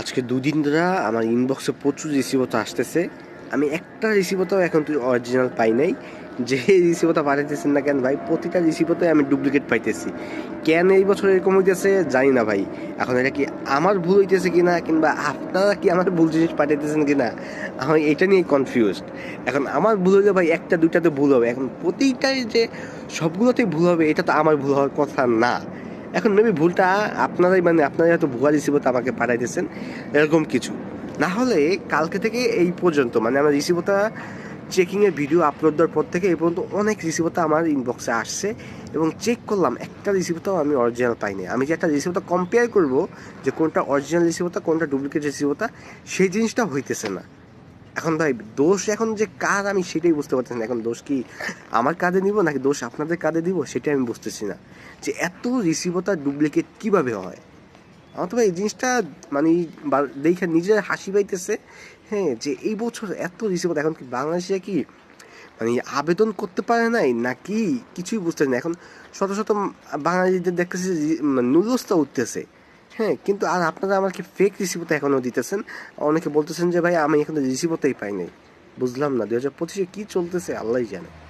আজকে দুদিন ধরা আমার ইনবক্সে প্রচুর রিসিভতা আসতেছে। আমি একটা রিসিভতাও এখন তুই অরিজিনাল পাই নাই। যে রিসিভতা পাঠাইতেছেন না কেন ভাই? প্রতিটা রিসিভতায় আমি ডুপ্লিকেট পাইতেছি। কেন এই বছর এরকম হইতেছে জানি না ভাই। এখন এটা কি আমার ভুল হইতেছে কি না কিংবা আপনারা কি আমার ভুল জিনিস পাঠাইতেছেন কি না আমি এটা নিয়ে কনফিউজড এখন আমার ভুল হলে ভাই একটা দুইটাতে ভুল হবে। এখন প্রতিটাই যে সবগুলোতেই ভুল হবে, এটা তো আমার ভুল হওয়ার কথা না। এখন মেবি ভুলটা আপনারাই মানে আপনারা হয়তো ভুয়া রিসিভতা আমাকে পাঠাইতেছেন, এরকম কিছু। না হলে কালকে থেকে এই পর্যন্ত মানে আমার রিসিভটা চেকিংয়ের ভিডিও আপলোড দেওয়ার পর থেকে এই পর্যন্ত অনেক রিসিভতা আমার ইনবক্সে আসছে এবং চেক করলাম, একটা রিসিভতাও আমি অরিজিনাল পাইনি। আমি যে একটা রিসিভতা কম্পেয়ার করব যে কোনটা অরিজিনাল রিসিভতা কোনটা ডুপ্লিকেট রিসিভতা সেই জিনিসটা হইতেছে না। এখন ভাই, দোষ এখন যে কার, আমি সেটাই বুঝতে পারতেছি না। এখন দোষ কি আমার কাঁধে নিব, নাকি দোষ আপনাদের কাঁধে দিব, সেটাই আমি বুঝতেছি না। যে এত রিসিভতা ডুপ্লিকেট কীভাবে হয়? আমার তো ভাই, এই জিনিসটা মানে দেখে নিজের হাসি পাইতেছে। হ্যাঁ যে এই বছর এত রিসিভতা এখন কি বাংলাদেশে কি মানে আবেদন করতে পারে নাই, নাকি কিছুই বুঝতেছি না। এখন শত শত বাঙালিদের দেখতেছি মানে নুলস্তা উঠতেছে। হ্যাঁ কিন্তু আর আপনারা আমাকে ফেক রিসিভতা এখনও দিতেছেন। অনেকে বলতেছেন যে, ভাই, আমি এখন রিসিভতাই পাই নাই। বুঝলাম না দু হাজার পঁচিশে কী চলতেছে আল্লাহ জানে।